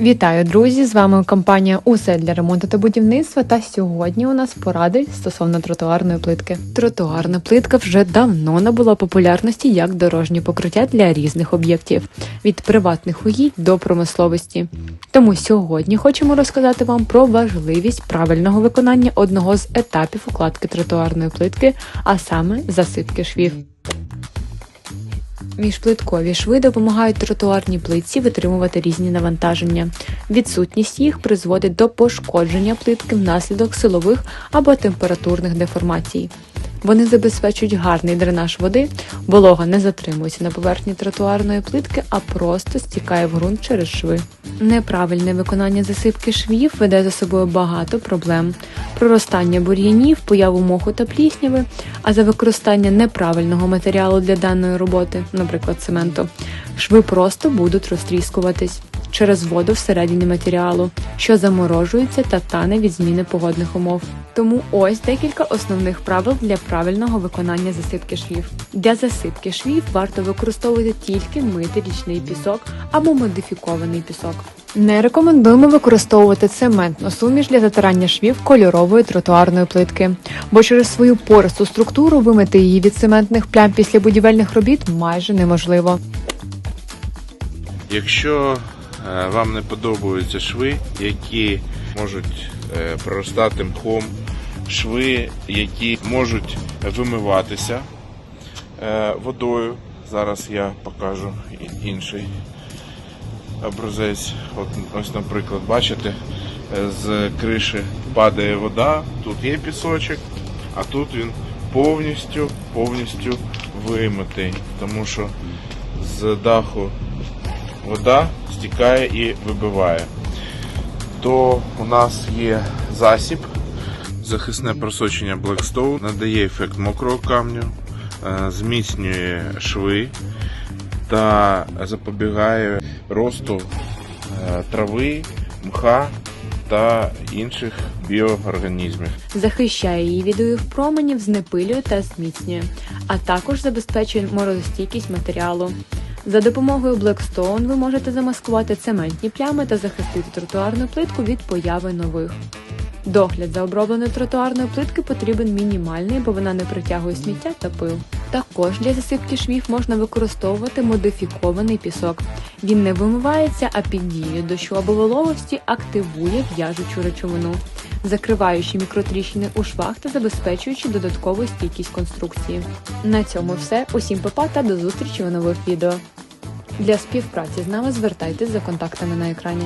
Вітаю, друзі! З вами компанія Усе для ремонту та будівництва. Та сьогодні у нас поради стосовно тротуарної плитки. Тротуарна плитка вже давно набула популярності як дорожнє покриття для різних об'єктів від приватних угідь до промисловості. Тому сьогодні хочемо розказати вам про важливість правильного виконання одного з етапів укладки тротуарної плитки, а саме засипки швів. Міжплиткові шви допомагають тротуарній плитці витримувати різні навантаження. Відсутність їх призводить до пошкодження плитки внаслідок силових або температурних деформацій. Вони забезпечують гарний дренаж води, волога не затримується на поверхні тротуарної плитки, а просто стікає в ґрунт через шви. Неправильне виконання засипки швів веде за собою багато проблем: проростання бур'янів, появу моху та плісняви, а за використання неправильного матеріалу для даної роботи, наприклад, цементу, шви просто будуть розтріскуватись через воду всередині матеріалу, що заморожується та тане від зміни погодних умов. Тому ось декілька основних правил для правильного виконання засипки швів. Для засипки швів варто використовувати тільки митий річний пісок або модифікований пісок. Не рекомендуємо використовувати цементну суміш для затирання швів кольорової тротуарної плитки, бо через свою пористу структуру вимити її від цементних плям після будівельних робіт майже неможливо. Якщо вам не подобаються шви, які можуть е, проростати мхом, шви, які можуть вимиватися е, водою. Зараз я покажу інший образець. От, ось, наприклад, бачите, е, з криші падає вода, тут є пісочок, а тут він повністю, повністю вимитий, тому що з даху вода стікає і вибиває. То у нас є засіб, захисне просочення Blackstone, надає ефект мокрого камню, е, зміцнює шви та запобігає росту е, трави, мха та інших біоорганізмів. захищає її від UV променів, знепилює та зміцнює, а також забезпечує морозостійкість матеріалу. За допомогою Blackstone ви можете замаскувати цементні плями та захистити тротуарну плитку від появи нових. Догляд за обробленою тротуарною плитки потрібен мінімальний, бо вона не притягує сміття та пил. Також для засипки швів можна використовувати модифікований пісок. Він не вимивається, а під дією дощу або вологості активує в'яжучу речовину, закриваючи мікротріщини у швах та забезпечуючи додаткову стійкість конструкції. На цьому все. Усім папа та до зустрічі у нових відео. Для співпраці з нами звертайтесь за контактами на екрані.